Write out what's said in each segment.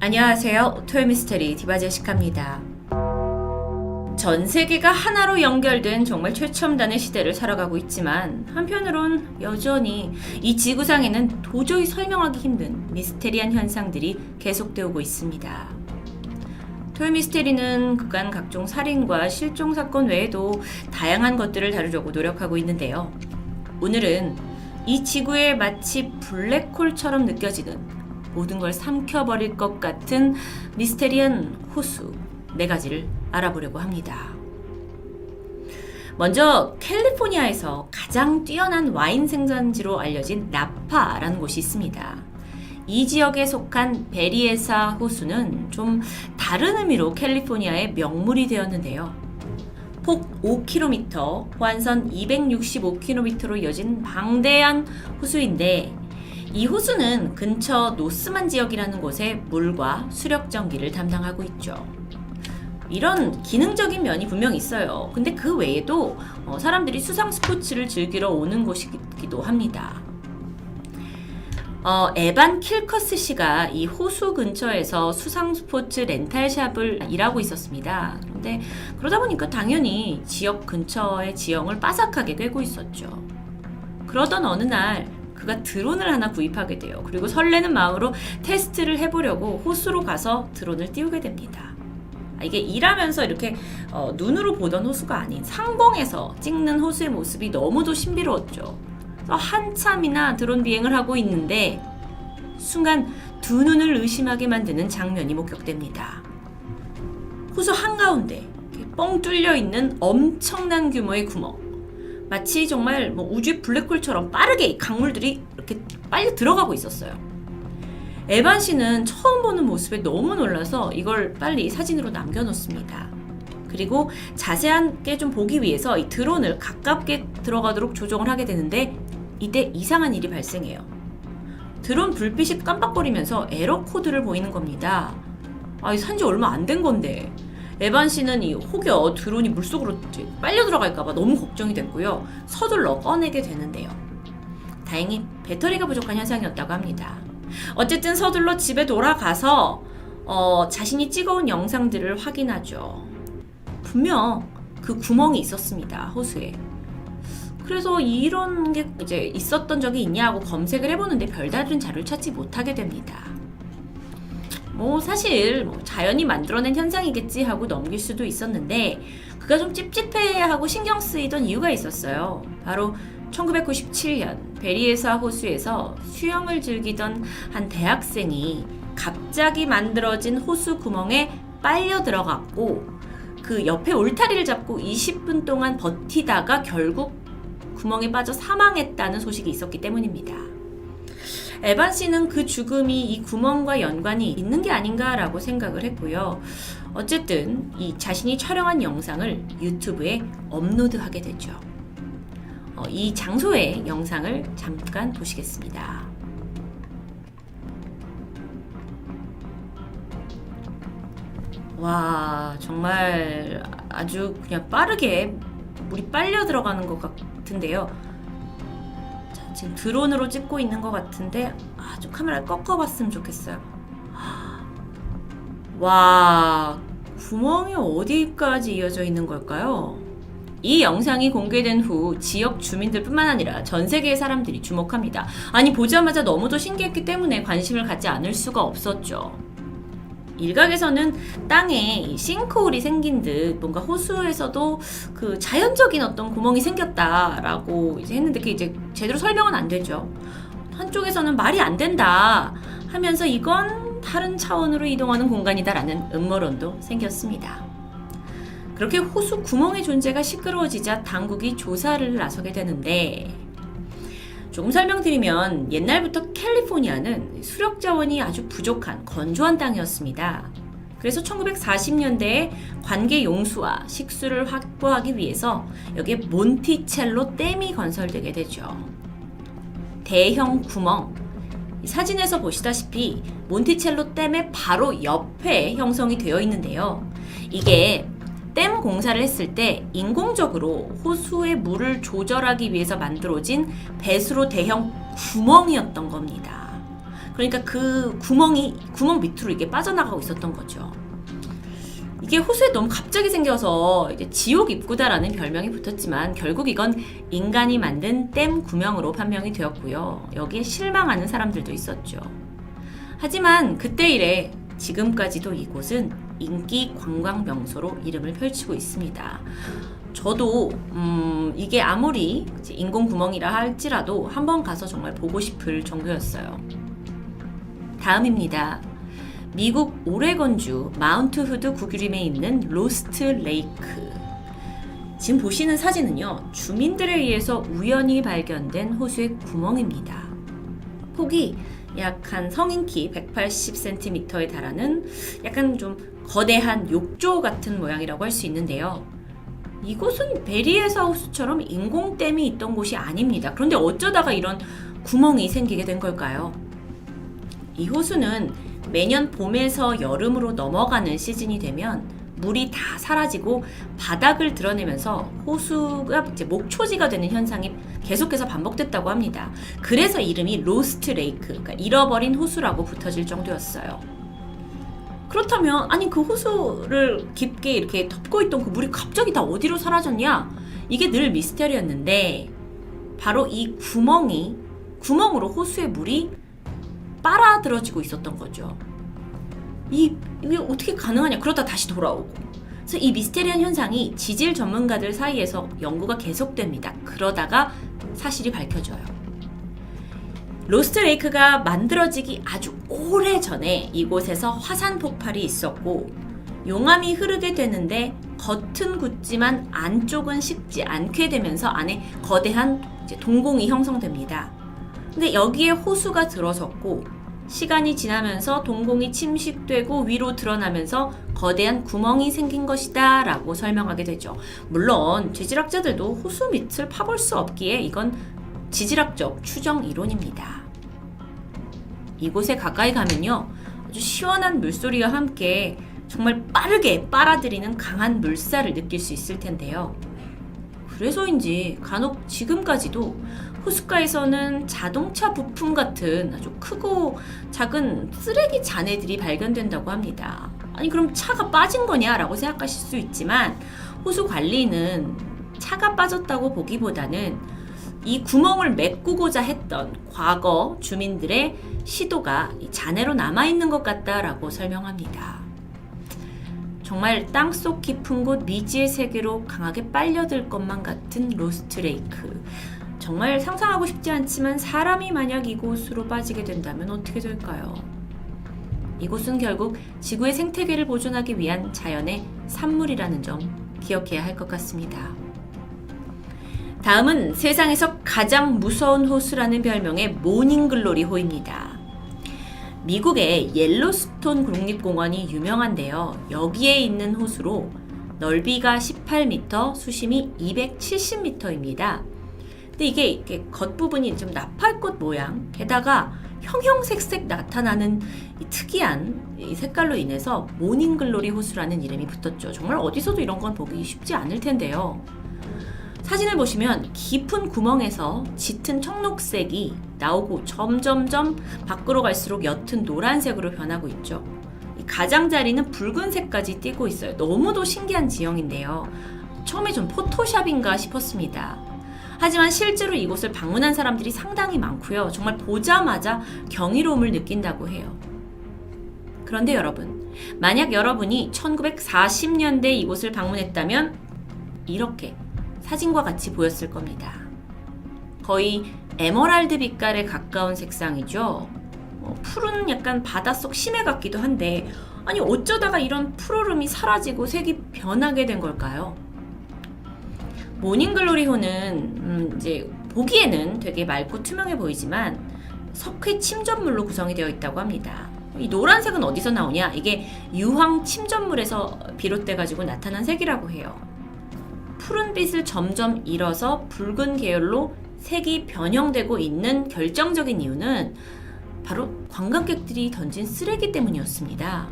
안녕하세요. 토요미스테리 디바제시카입니다. 전 세계가 하나로 연결된 정말 최첨단의 시대를 살아가고 있지만 한편으론 여전히 이 지구상에는 도저히 설명하기 힘든 미스테리한 현상들이 계속되고 있습니다. 토요미스테리는 그간 각종 살인과 실종 사건 외에도 다양한 것들을 다루려고 노력하고 있는데요. 오늘은 이 지구에 마치 블랙홀처럼 느껴지는 모든 걸 삼켜버릴 것 같은 미스테리한 호수 네 가지를 알아보려고 합니다. 먼저 캘리포니아에서 가장 뛰어난 와인 생산지로 알려진 나파라는 곳이 있습니다. 이 지역에 속한 베리에사 호수는 좀 다른 의미로 캘리포니아의 명물이 되었는데요. 폭 5km, 호안선 265km로 이어진 방대한 호수인데 이 호수는 근처 노스만 지역이라는 곳에 물과 수력 전기를 담당하고 있죠. 이런 기능적인 면이 분명 있어요. 근데 그 외에도 어, 사람들이 수상 스포츠를 즐기러 오는 곳이기도 합니다. 어, 에반 킬커스 씨가 이 호수 근처에서 수상 스포츠 렌탈샵을 일하고 있었습니다. 근데 그러다 보니까 당연히 지역 근처의 지형을 빠삭하게 꿰고 있었죠. 그러던 어느 날 그가 드론을 하나 구입하게 돼요. 그리고 설레는 마음으로 테스트를 해보려고 호수로 가서 드론을 띄우게 됩니다. 아, 이게 일하면서 이렇게 어, 눈으로 보던 호수가 아닌 상공에서 찍는 호수의 모습이 너무도 신비로웠죠. 한참이나 드론 비행을 하고 있는데 순간 두 눈을 의심하게 만드는 장면이 목격됩니다. 호수 한가운데 뻥 뚫려 있는 엄청난 규모의 구멍. 마치 정말 뭐 우주의 블랙홀처럼 빠르게 이 강물들이 이렇게 빨리 들어가고 있었어요. 에반 씨는 처음 보는 모습에 너무 놀라서 이걸 빨리 사진으로 남겨놓습니다. 그리고 자세하게 좀 보기 위해서 이 드론을 가깝게 들어가도록 조정을 하게 되는데 이때 이상한 일이 발생해요. 드론 불빛이 깜빡거리면서 에러 코드를 보이는 겁니다. 아, 이 산지 얼마 안 된 건데. 에반 씨는 이 혹여 드론이 물속으로 빨려 들어갈까봐 너무 걱정이 됐고요. 서둘러 꺼내게 되는데요. 다행히 배터리가 부족한 현상이었다고 합니다. 어쨌든 서둘러 집에 돌아가서 어, 자신이 찍어온 영상들을 확인하죠. 분명 그 구멍이 있었습니다. 호수에. 그래서 이런 게 이제 있었던 적이 있냐고 검색을 해보는데 별다른 자료를 찾지 못하게 됩니다. 뭐 사실 뭐 자연이 만들어낸 현상이겠지 하고 넘길 수도 있었는데 그가 좀 찝찝해하고 신경 쓰이던 이유가 있었어요. 바로 1997년 베리에사 호수에서 수영을 즐기던 한 대학생이 갑자기 만들어진 호수 구멍에 빨려 들어갔고 그 옆에 울타리를 잡고 20분 동안 버티다가 결국 구멍에 빠져 사망했다는 소식이 있었기 때문입니다. 에반 씨는 그 죽음이 이 구멍과 연관이 있는 게 아닌가라고 생각을 했고요. 어쨌든 이 자신이 촬영한 영상을 유튜브에 업로드하게 되죠. 어, 이 장소의 영상을 잠깐 보시겠습니다. 와, 정말 아주 그냥 빠르게 물이 빨려 들어가는 것 같은데요. 자, 지금 드론으로 찍고 있는 것 같은데 아주 카메라를 꺾어봤으면 좋겠어요. 와, 구멍이 어디까지 이어져 있는 걸까요? 이 영상이 공개된 후 지역 주민들뿐만 아니라 전 세계의 사람들이 주목합니다. 아니 보자마자 너무도 신기했기 때문에 관심을 갖지 않을 수가 없었죠. 일각에서는 땅에 이 싱크홀이 생긴 듯 뭔가 호수에서도 그 자연적인 어떤 구멍이 생겼다라고 이제 했는데 그게 이제 제대로 설명은 안 되죠. 한쪽에서는 말이 안 된다 하면서 이건 다른 차원으로 이동하는 공간이다라는 음모론도 생겼습니다. 그렇게 호수 구멍의 존재가 시끄러워지자 당국이 조사를 나서게 되는데 조금 설명드리면 옛날부터 캘리포니아는 수력 자원이 아주 부족한 건조한 땅이었습니다. 그래서 1940년대에 관계 용수와 식수를 확보하기 위해서 여기에 몬티첼로 댐이 건설되게 되죠. 대형 구멍. 사진에서 보시다시피 몬티첼로 댐의 바로 옆에 형성이 되어 있는데요. 이게 댐 공사를 했을 때 인공적으로 호수의 물을 조절하기 위해서 만들어진 배수로 대형 구멍이었던 겁니다. 그러니까 그 구멍이 구멍 밑으로 이게 빠져나가고 있었던 거죠. 이게 호수에 너무 갑자기 생겨서 지옥 입구다라는 별명이 붙었지만 결국 이건 인간이 만든 댐 구명으로 판명이 되었고요. 여기에 실망하는 사람들도 있었죠. 하지만 그때 이래 지금까지도 이곳은 인기 관광 명소로 이름을 펼치고 있습니다. 저도 음, 이게 아무리 인공 구멍이라 할지라도 한번 가서 정말 보고 싶을 정도였어요. 다음입니다. 미국 오레건주 마운트 후드 구규림에 있는 로스트 레이크. 지금 보시는 사진은요, 주민들에 의해서 우연히 발견된 호수의 구멍입니다. 폭이 약 한 성인 키 180cm에 달하는 약간 좀 거대한 욕조 같은 모양이라고 할 수 있는데요. 이곳은 베리에사 호수처럼 인공댐이 있던 곳이 아닙니다. 그런데 어쩌다가 이런 구멍이 생기게 된 걸까요? 이 호수는 매년 봄에서 여름으로 넘어가는 시즌이 되면 물이 다 사라지고 바닥을 드러내면서 호수가 이제 목초지가 되는 현상이 계속해서 반복됐다고 합니다. 그래서 이름이 로스트 레이크, 그러니까 잃어버린 호수라고 붙어질 정도였어요. 그렇다면 아니 그 호수를 깊게 이렇게 덮고 있던 그 물이 갑자기 다 어디로 사라졌냐? 이게 늘 미스터리였는데 바로 이 구멍이 구멍으로 호수의 물이 빨아들어지고 있었던 거죠. 이 이게 어떻게 가능하냐? 그러다 다시 돌아오고. 그래서 이 미스테리한 현상이 지질 전문가들 사이에서 연구가 계속됩니다. 그러다가 사실이 밝혀져요. 로스트 레이크가 만들어지기 아주 오래 전에 이곳에서 화산 폭발이 있었고 용암이 흐르게 되는데 겉은 굳지만 안쪽은 식지 않게 되면서 안에 거대한 동공이 형성됩니다. 근데 여기에 호수가 들어섰고 시간이 지나면서 동공이 침식되고 위로 드러나면서 거대한 구멍이 생긴 것이다 라고 설명하게 되죠. 물론 지질학자들도 호수 밑을 파볼 수 없기에 이건 지질학적 추정 이론입니다. 이곳에 가까이 가면요. 아주 시원한 물소리와 함께 정말 빠르게 빨아들이는 강한 물살을 느낄 수 있을 텐데요. 그래서인지 간혹 지금까지도 호숫가에서는 자동차 부품 같은 아주 크고 작은 쓰레기 잔해들이 발견된다고 합니다. 아니, 그럼 차가 빠진 거냐라고 생각하실 수 있지만 호수 관리는 차가 빠졌다고 보기보다는 이 구멍을 메꾸고자 했던 과거 주민들의 시도가 이 잔해로 남아있는 것 같다라고 설명합니다. 정말 땅속 깊은 곳 미지의 세계로 강하게 빨려들 것만 같은 로스트 레이크. 정말 상상하고 싶지 않지만 사람이 만약 이곳으로 빠지게 된다면 어떻게 될까요? 이곳은 결국 지구의 생태계를 보존하기 위한 자연의 산물이라는 점 기억해야 할 것 같습니다. 다음은 세상에서 가장 무서운 호수라는 별명의 모닝글로리 호입니다. 미국의 옐로스톤 국립공원이 유명한데요. 여기에 있는 호수로 넓이가 18m, 수심이 270m입니다. 근데 이게 이렇게 겉부분이 좀 나팔꽃 모양, 게다가 형형색색 나타나는 이 특이한 이 색깔로 인해서 모닝글로리 호수라는 이름이 붙었죠. 정말 어디서도 이런 건 보기 쉽지 않을 텐데요. 사진을 보시면 깊은 구멍에서 짙은 청록색이 나오고 점점점 밖으로 갈수록 옅은 노란색으로 변하고 있죠. 이 가장자리는 붉은색까지 띄고 있어요. 너무도 신기한 지형인데요. 처음에 좀 포토샵인가 싶었습니다. 하지만 실제로 이곳을 방문한 사람들이 상당히 많고요. 정말 보자마자 경이로움을 느낀다고 해요. 그런데 여러분, 만약 여러분이 1940년대 이곳을 방문했다면 이렇게 사진과 같이 보였을 겁니다. 거의 에메랄드 빛깔에 가까운 색상이죠. 어, 푸른 약간 바닷속 심해 같기도 한데 아니 어쩌다가 이런 푸르름이 사라지고 색이 변하게 된 걸까요? 모닝글로리호는 음, 이제 보기에는 되게 맑고 투명해 보이지만 석회 침전물로 구성이 되어 있다고 합니다. 이 노란색은 어디서 나오냐? 이게 유황 침전물에서 비롯돼 가지고 나타난 색이라고 해요. 푸른 빛을 점점 잃어서 붉은 계열로 색이 변형되고 있는 결정적인 이유는 바로 관광객들이 던진 쓰레기 때문이었습니다.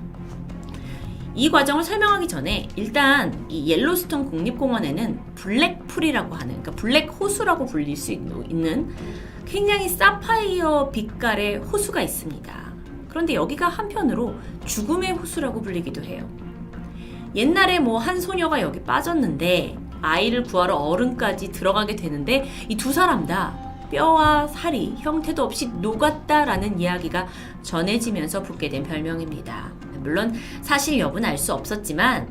이 과정을 설명하기 전에 일단 이 옐로스톤 국립공원에는 블랙풀이라고 하는 그러니까 블랙 호수라고 불릴 수 있- 있는 굉장히 사파이어 빛깔의 호수가 있습니다. 그런데 여기가 한편으로 죽음의 호수라고 불리기도 해요. 옛날에 뭐 한 소녀가 여기 빠졌는데 아이를 구하러 어른까지 들어가게 되는데 이 두 사람 다 뼈와 살이 형태도 없이 녹았다라는 이야기가 전해지면서 붙게 된 별명입니다. 물론 사실 여부는 알 수 없었지만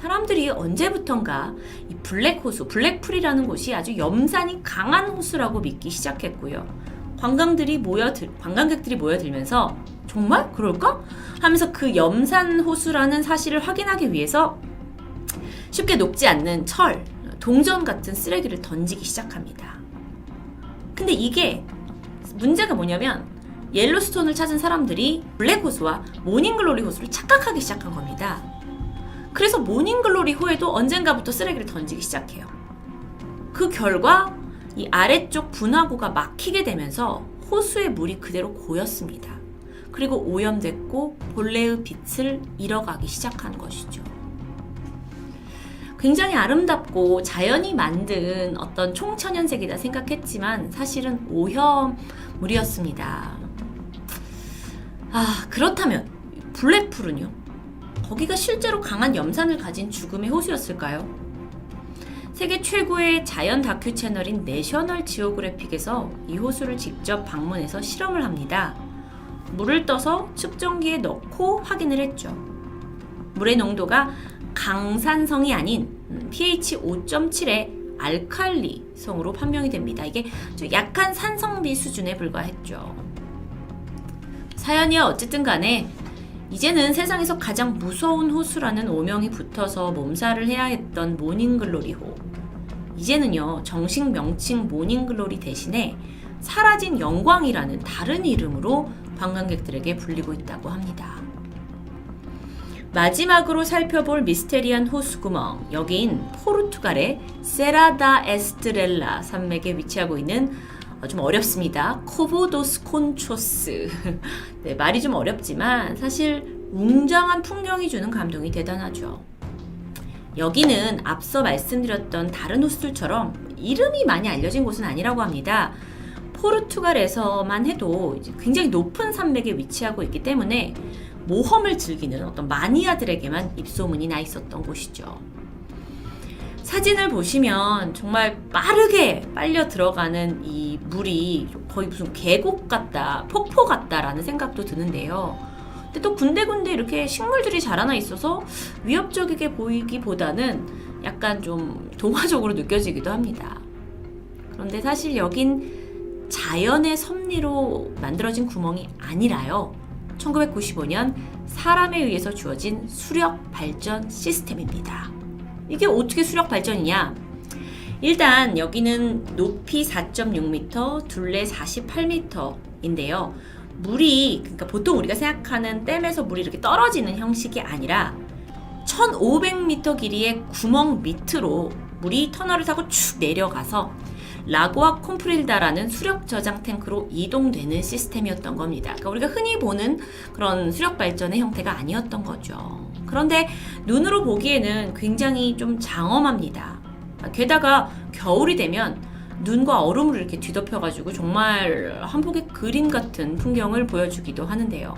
사람들이 언제부턴가 이 블랙 호수, 블랙풀이라는 곳이 아주 염산이 강한 호수라고 믿기 시작했고요. 관광들이 모여들, 관광객들이 모여들면서 정말 그럴까? 하면서 그 염산 호수라는 사실을 확인하기 위해서 쉽게 녹지 않는 철, 동전 같은 쓰레기를 던지기 시작합니다. 근데 이게 문제가 뭐냐면 옐로스톤을 찾은 사람들이 블랙 호수와 모닝글로리 호수를 착각하기 시작한 겁니다. 그래서 모닝글로리 호에도 언젠가부터 쓰레기를 던지기 시작해요. 그 결과 이 아래쪽 분화구가 막히게 되면서 호수의 물이 그대로 고였습니다. 그리고 오염됐고 본래의 빛을 잃어가기 시작한 것이죠. 굉장히 아름답고 자연이 만든 어떤 총천연색이다 생각했지만 사실은 오염물이었습니다. 아, 그렇다면 블랙풀은요? 거기가 실제로 강한 염산을 가진 죽음의 호수였을까요? 세계 최고의 자연 다큐 채널인 내셔널 지오그래픽에서 이 호수를 직접 방문해서 실험을 합니다. 물을 떠서 측정기에 넣고 확인을 했죠. 물의 농도가 강산성이 아닌 음, pH 5.7의 알칼리성으로 판명이 됩니다. 이게 좀 약한 산성비 수준에 불과했죠. 사연이야 어쨌든 간에 이제는 세상에서 가장 무서운 호수라는 오명이 붙어서 몸살을 해야 했던 모닝글로리호. 이제는요, 정식 명칭 모닝글로리 대신에 사라진 영광이라는 다른 이름으로 관광객들에게 불리고 있다고 합니다. 마지막으로 살펴볼 미스테리한 호수구멍. 여긴 포르투갈의 세라다 에스트렐라 산맥에 위치하고 있는 어, 좀 어렵습니다. 코보도스 콘초스. 네, 말이 좀 어렵지만 사실 웅장한 풍경이 주는 감동이 대단하죠. 여기는 앞서 말씀드렸던 다른 호수들처럼 이름이 많이 알려진 곳은 아니라고 합니다. 포르투갈에서만 해도 굉장히 높은 산맥에 위치하고 있기 때문에 모험을 즐기는 어떤 마니아들에게만 입소문이 나 있었던 곳이죠. 사진을 보시면 정말 빠르게 빨려 들어가는 이 물이 거의 무슨 계곡 같다, 폭포 같다라는 생각도 드는데요. 근데 또 군데군데 이렇게 식물들이 자라나 있어서 위협적이게 보이기보다는 약간 좀 동화적으로 느껴지기도 합니다. 그런데 사실 여긴 자연의 섭리로 만들어진 구멍이 아니라요. 1995년 사람에 의해서 주어진 수력 발전 시스템입니다. 이게 어떻게 수력 발전이냐? 일단 여기는 높이 4.6m, 둘레 48m인데요. 물이 그러니까 보통 우리가 생각하는 댐에서 물이 이렇게 떨어지는 형식이 아니라 1,500m 길이의 구멍 밑으로 물이 터널을 타고 쭉 내려가서 라고아 콤프릴다라는 수력 저장 탱크로 이동되는 시스템이었던 겁니다. 그러니까 우리가 흔히 보는 그런 수력 발전의 형태가 아니었던 거죠. 그런데 눈으로 보기에는 굉장히 좀 장엄합니다. 게다가 겨울이 되면 눈과 얼음으로 이렇게 뒤덮여가지고 정말 한복의 그림 같은 풍경을 보여주기도 하는데요.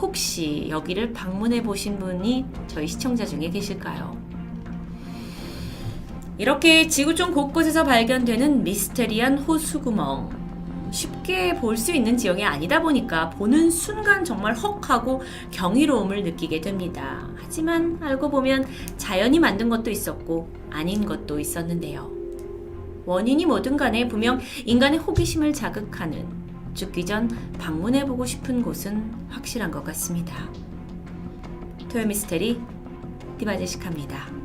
혹시 여기를 방문해 보신 분이 저희 시청자 중에 계실까요? 이렇게 지구촌 곳곳에서 발견되는 미스테리한 호수구멍. 쉽게 볼 수 있는 지형이 아니다 보니까 보는 순간 정말 헉하고 경이로움을 느끼게 됩니다. 하지만 알고 보면 자연이 만든 것도 있었고 아닌 것도 있었는데요. 원인이 뭐든 간에 분명 인간의 호기심을 자극하는 죽기 전 방문해보고 싶은 곳은 확실한 것 같습니다. 토요미스테리 디바제식합니다.